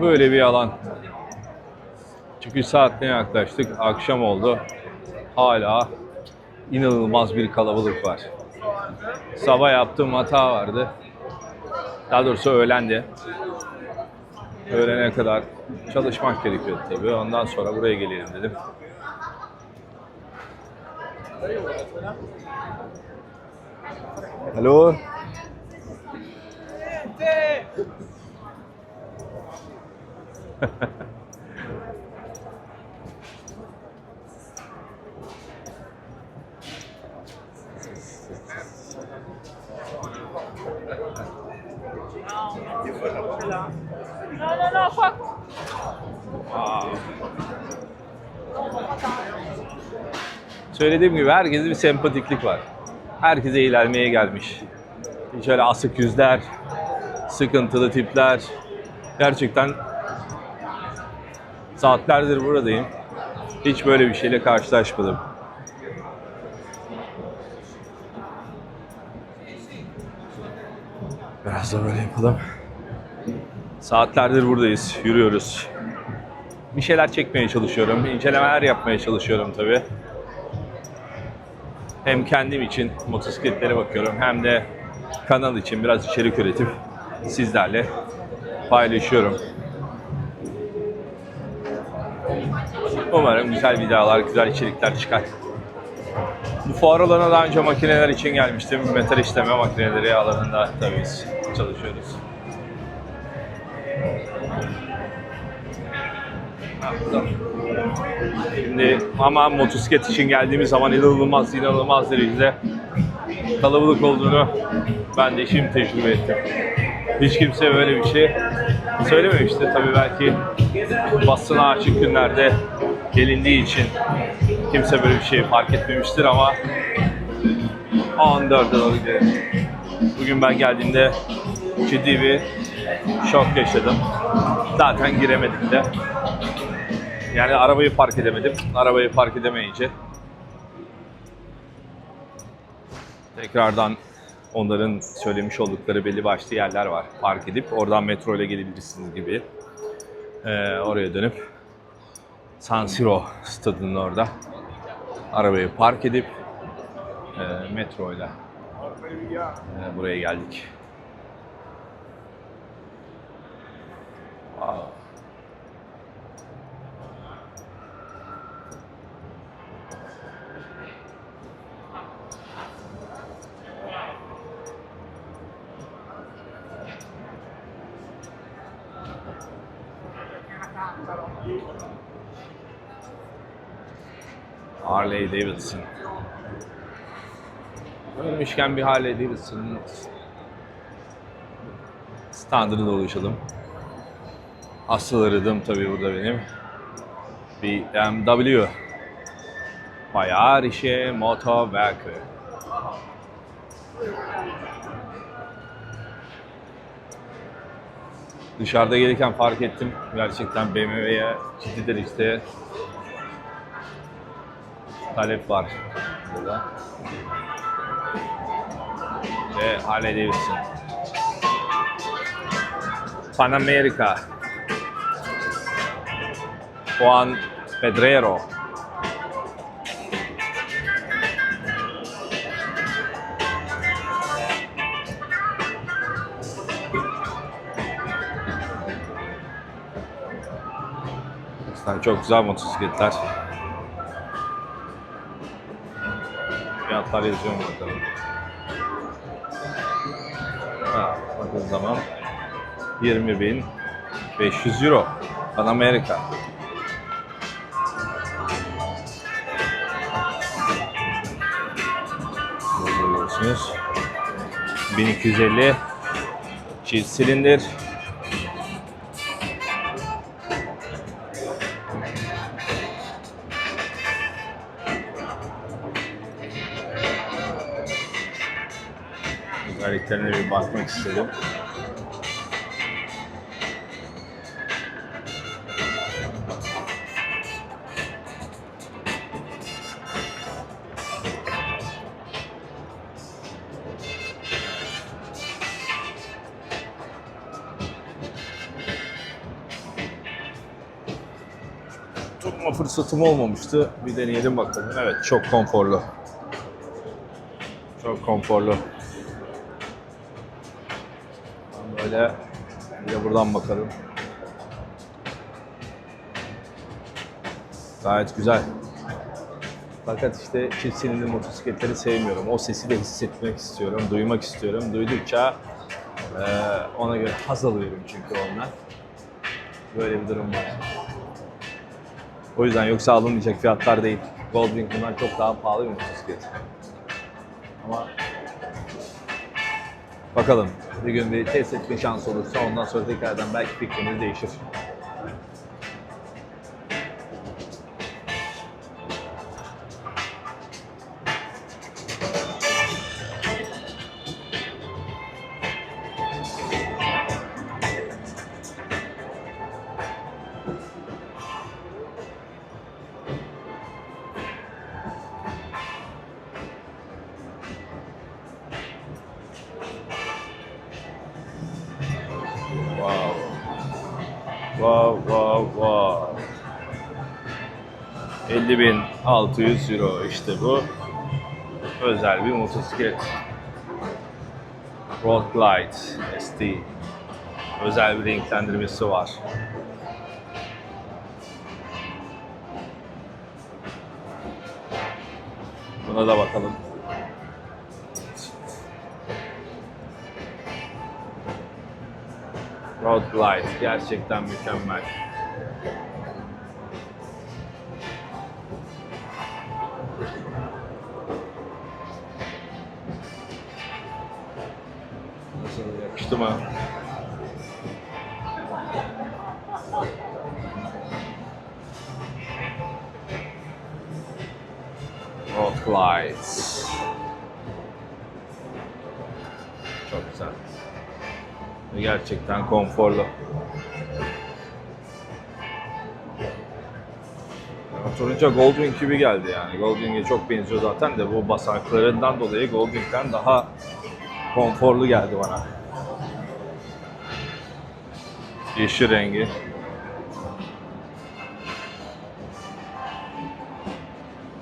Böyle bir alan. Çünkü saat ne yaklaştık? Akşam oldu. Hala inanılmaz bir kalabalık var. Sabah yaptığım hata vardı. Daha doğrusu öğlendi. Öğlene kadar çalışmak gerekiyor tabii. Ondan sonra buraya gelelim dedim. الو Söylediğim gibi herkeste bir sempatiklik var. Herkese eğlenmeye gelmiş. Hiç öyle asık yüzler, sıkıntılı tipler. Gerçekten saatlerdir buradayım. Hiç böyle bir şeyle karşılaşmadım. Biraz da böyle yapalım. Saatlerdir buradayız, yürüyoruz. Bir şeyler çekmeye çalışıyorum, incelemeler yapmaya çalışıyorum tabii. Hem kendim için motosikletlere bakıyorum hem de kanal için biraz içerik üretip sizlerle paylaşıyorum. Umarım güzel videolar, güzel içerikler çıkar. Bu fuar alanına daha önce makineler için gelmiştim. Metal işleme makineleri alanında tabii çalışıyoruz. Şimdi ama motosiklet için geldiğimiz zaman inanılmaz inanılmaz derecede kalabalık olduğunu ben de şimdi tecrübe ettim. Hiç kimse böyle bir şey söylememişti. Tabii belki basına açık günlerde gelindiği için kimse böyle bir şey fark etmemiştir ama 14'e doğru gidelim. Bugün ben geldiğimde ciddi bir şok yaşadım. Zaten giremedik de. Yani arabayı park edemedim. Arabayı park edemeyince tekrardan onların söylemiş oldukları belli başlı yerler var. Park edip oradan metro ile gelebilirsiniz gibi. Ee, oraya dönüp San Siro stadının orada arabayı park edip e, metro ile e, buraya geldik. Harley Davidson. Ölmüşken bir Harley Davidson standını dolaşalım. Asıl aradığım tabii burada benim. BMW. Bayağı işe Motowerke. Dışarıda gelirken fark ettim. Gerçekten BMW'ye ciddi derecede talep var burada. Ve Harley Davidson. Pan America. Juan Pedrero. Aslında çok güzel motosikletler. Fiyatlar yazıyor mu bakalım. Ha, bakın zaman 20.500 euro. Pan America. Burada görüyorsunuz. 1250 çift silindir. özelliklerine bir bakmak istedim. tutma fırsatım olmamıştı. Bir deneyelim bakalım. Evet çok konforlu. Çok konforlu. Böyle bir de buradan bakalım. Gayet güzel. Fakat işte çift silindir motosikletleri sevmiyorum. O sesi de hissetmek istiyorum, duymak istiyorum. Duydukça eee, ona göre haz alıyorum çünkü ondan. Böyle bir durum var. O yüzden yoksa alınmayacak fiyatlar değil. Goldwing bundan çok daha pahalı bir motosiklet. Ama bakalım bir gün bir test etme şansı olursa ondan sonra tekrardan belki fikrimiz değişir. Wow, wow, wow. 50.600 euro işte bu. Özel bir motosiklet. Road Glide ST. Özel bir renklendirmesi var. Buna da bakalım. Road Glide gerçekten mükemmel. Nasıl yakıştı mı? Road Glide. Gerçekten konforlu. Oturunca Goldwing gibi geldi yani. Goldwing'e çok benziyor zaten de bu basamaklarından dolayı Goldwing'den daha konforlu geldi bana. Yeşil rengi.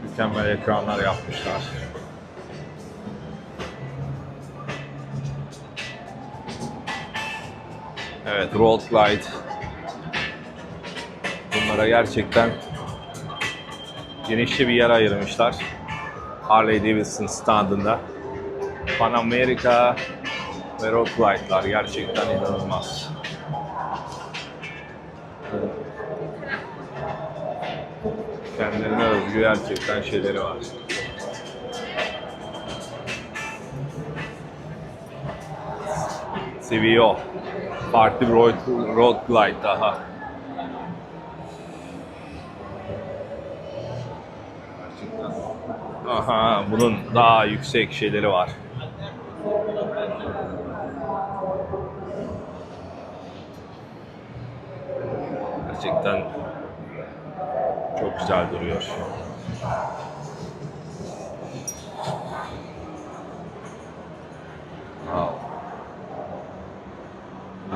Mükemmel ekranlar yapmışlar. Evet, Road Glide. Bunlara gerçekten genişçe bir yer ayırmışlar. Harley Davidson standında. Pan America ve Road Glide'lar gerçekten inanılmaz. Kendilerine özgü gerçekten şeyleri var. CVO. Farklı bir road, road glide daha. Aha, bunun daha yüksek şeyleri var. Gerçekten çok güzel duruyor.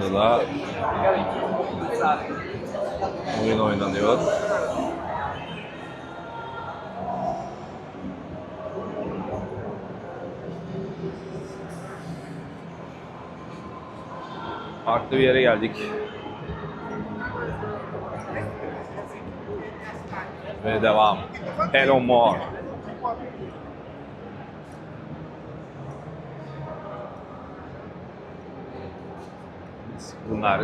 Burada da oyun oynanıyor. Farklı bir yere geldik. Ve devam. Hello More. Bunlar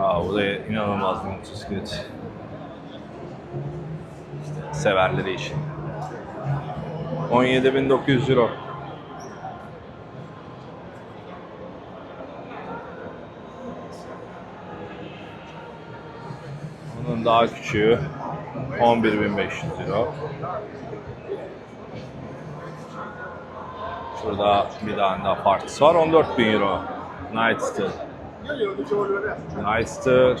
Aa, bu da inanılmaz bir motosiklet. Severleri için. 17.900 euro. Bunun daha küçüğü 11.500 euro. Şurada bir tane daha partisi var 14.000 euro. Nightster. Nightster.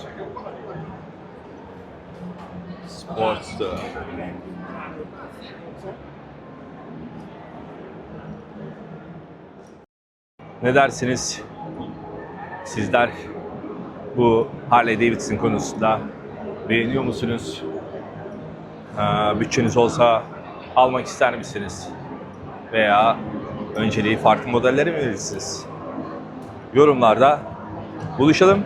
Sportster. Ne dersiniz? Sizler bu Harley Davidson konusunda beğeniyor musunuz? Bütçeniz olsa almak ister misiniz? Veya önceliği farklı modellere mi verirsiniz? Yorumlarda buluşalım.